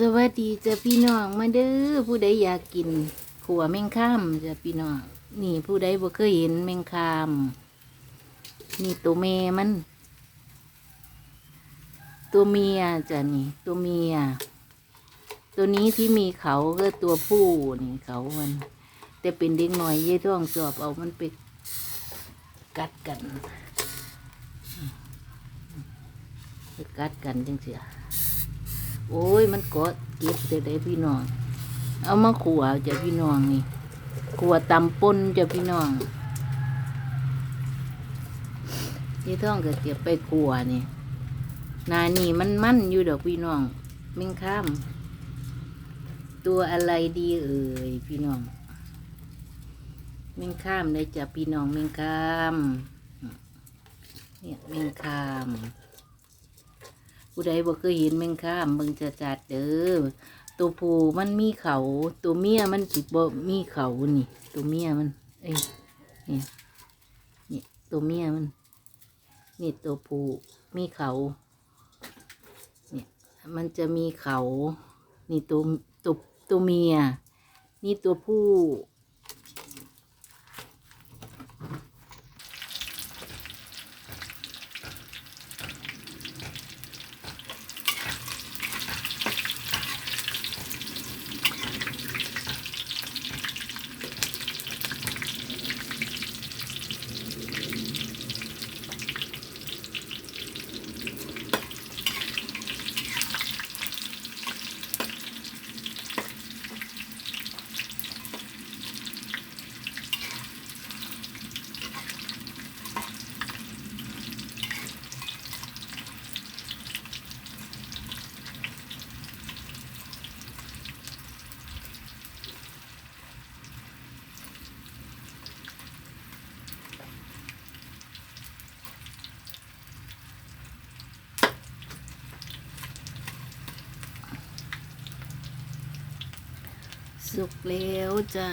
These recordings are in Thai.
สวัสดีจ้ะพี่น้องมาเด้อผู้ใดอยากกินขัวแมงข้ามจ้ะพี่น้องนี่ผู้ใดบ่เคยเห็นแมงข้ามนี่ตัวเมมัน ตัวเมียจ้ะนี่ ตัวเมีย ตัวนี้ที่มีเขาก็ตัวผู้นี่เขามัน แต่เป็นเด็กหน่อยเย่ท้องสอบเอามันไปกัดกันไปกัดกันจังเสีย โอ้ย มันกดเก็บแต่ได้พี่น้อง เอามาขัวจะพี่น้องนี่ขัวตำป่นจะพี่น้องยี่ท่องก็เก็บไปขัวนี่นานี่มันมั่นอยู่ดอกพี่น้องเม่งข้าม ตัวอะไรดีเอ่ยพี่น้องเม่งข้ามเลยจ้ะพี่น้องเม่งข้าม เนี่ยเม่งข้าม ผู้ใดบ่เคยเห็นแมงข้ามเบิ่งจะจัดเด้อตัวผู้มันมีเขาตัวเมียมันสิบ่มีเขานี่ ตัวเมียมันเอ้ยนี่นี่ตัวเมียมันนี่ตัวผู้มีเขาเนี่ยมันจะมีเขานี่ตัวตัวตัวเมีย นี่ตัวผู้ สุกแล้วจ้ะ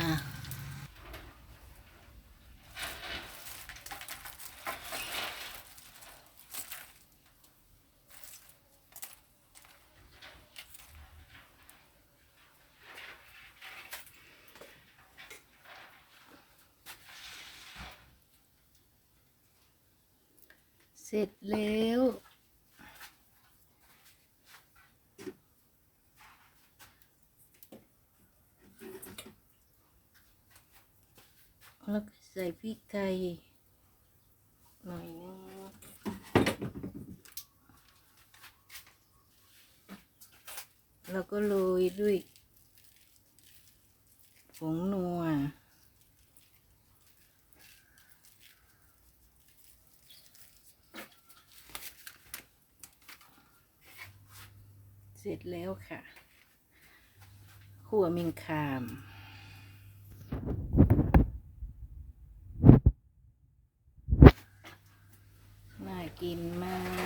เสร็จแล้ว แล้วก็ใส่พริกไทยหน่อยนึงแล้วก็โรยด้วยผงนัวเสร็จแล้วค่ะขั่วเมงคาม น่า กินมาก